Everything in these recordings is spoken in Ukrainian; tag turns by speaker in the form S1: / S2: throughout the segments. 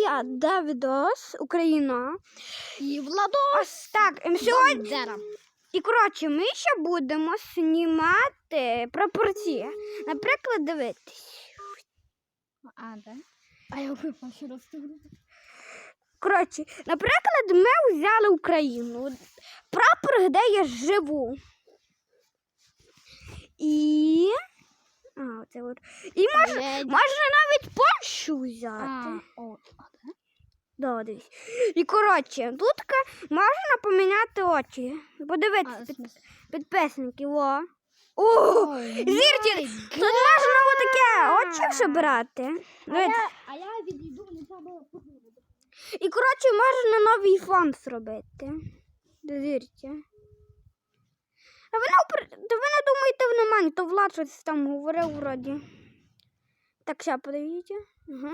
S1: я Давідос, Україна.
S2: І Владо.
S1: Ось так. і Сьогодні І коротше, ми ще будемо знімати пропорції. Наприклад, дивитись.
S2: А, да? А я випав ще раз.
S1: Коротше, наприклад, ми взяли Україну, прапор, де я живу. І. А, оце от. І можна, можна навіть Польщу взяти.
S2: А? Да,
S1: дивись. І коротше, тут можна поміняти очі. Подивитися під, підписники. Во. О!
S2: Ой,
S1: Тут можна отаке очі вже брати.
S2: А я, а я відійду, не треба подивитися.
S1: І коротше можна новий фон зробити. Довірте. А ви не, упр- ви не думаєте в немає, то Влад щось там говорив вроді. Так, ще подивіться. Угу.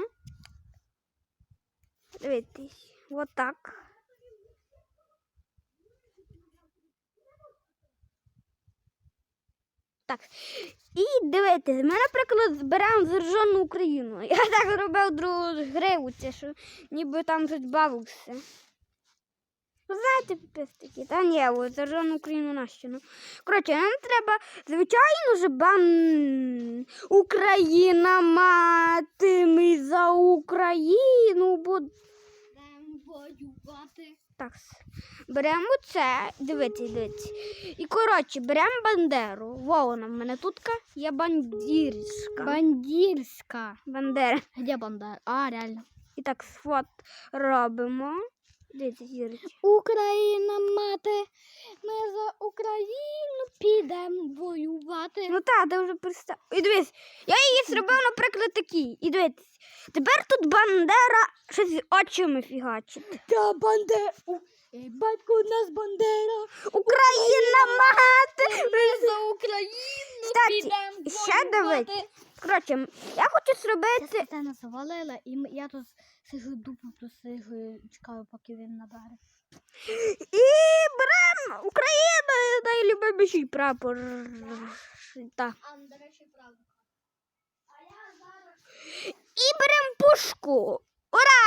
S1: Дивіться. Вот так. Так. І дивіться, ми, наприклад, зберемо заражену Україну. Я так робив другу гриву, що ніби там щось бавився. Ви знаєте, підписники? Та ні, от заражену Україну нащину. Коротше, нам треба, звичайно ж, бан Україна мати, ми за Україну будемо.
S2: Воювати.
S1: Так, беремо це, дивіться, дивіться. І коротше, беремо бандеру. Во вона в мене тутка є бандірська.
S2: Бандірська.
S1: Бандера.
S2: Де Бандера? А, реально.
S1: І так сфот робимо. Дивіться.
S2: Україна мати, ми за Україну підемо воювати.
S1: Ну так, ти вже представ. І дивись, я її зробив, наприклад, такий. І дивіться, тепер тут бандера щось з очима фігачить.
S2: Та Бандера. Батько у нас Бандера.
S1: Україна мати!
S2: Ми за Україну підемо
S1: ще дивись. Коротше, я хочу зробити.
S2: Це нас завалила, і я тут сижу дупу просижу, чекаю, поки він набере.
S1: І прапор.
S2: Да.
S1: І беремо пушку. Ура!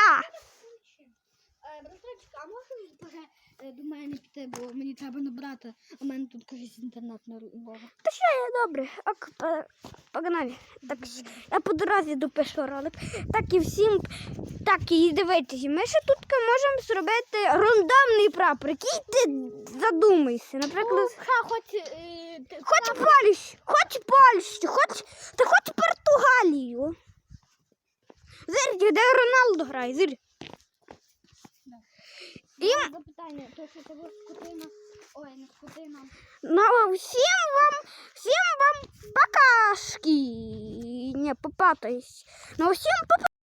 S2: Браточка, а можеш вже е, до мене піти, бо мені треба набрати. У мене тут кажуть інтернет на Львова.
S1: Та що я добре? Ок, по- погнали. Так, я по дорозі допишу ролик. Так і всім. Так, і дивіться, ми ще тут можемо зробити рандомний прапор. Який ти задумайся. Наприклад,
S2: Ха, хоч... е, ти-
S1: хоч Польщу, хоч Польщу, хоч, та хоч Португалію. Зирки, де Роналдо грає, зир.
S2: Є запитання, то що тебе скотина... Ой, не скотина.
S1: Ну, всім вам, всім вам покашки. Не, попатаюсь. Ну, всім пока.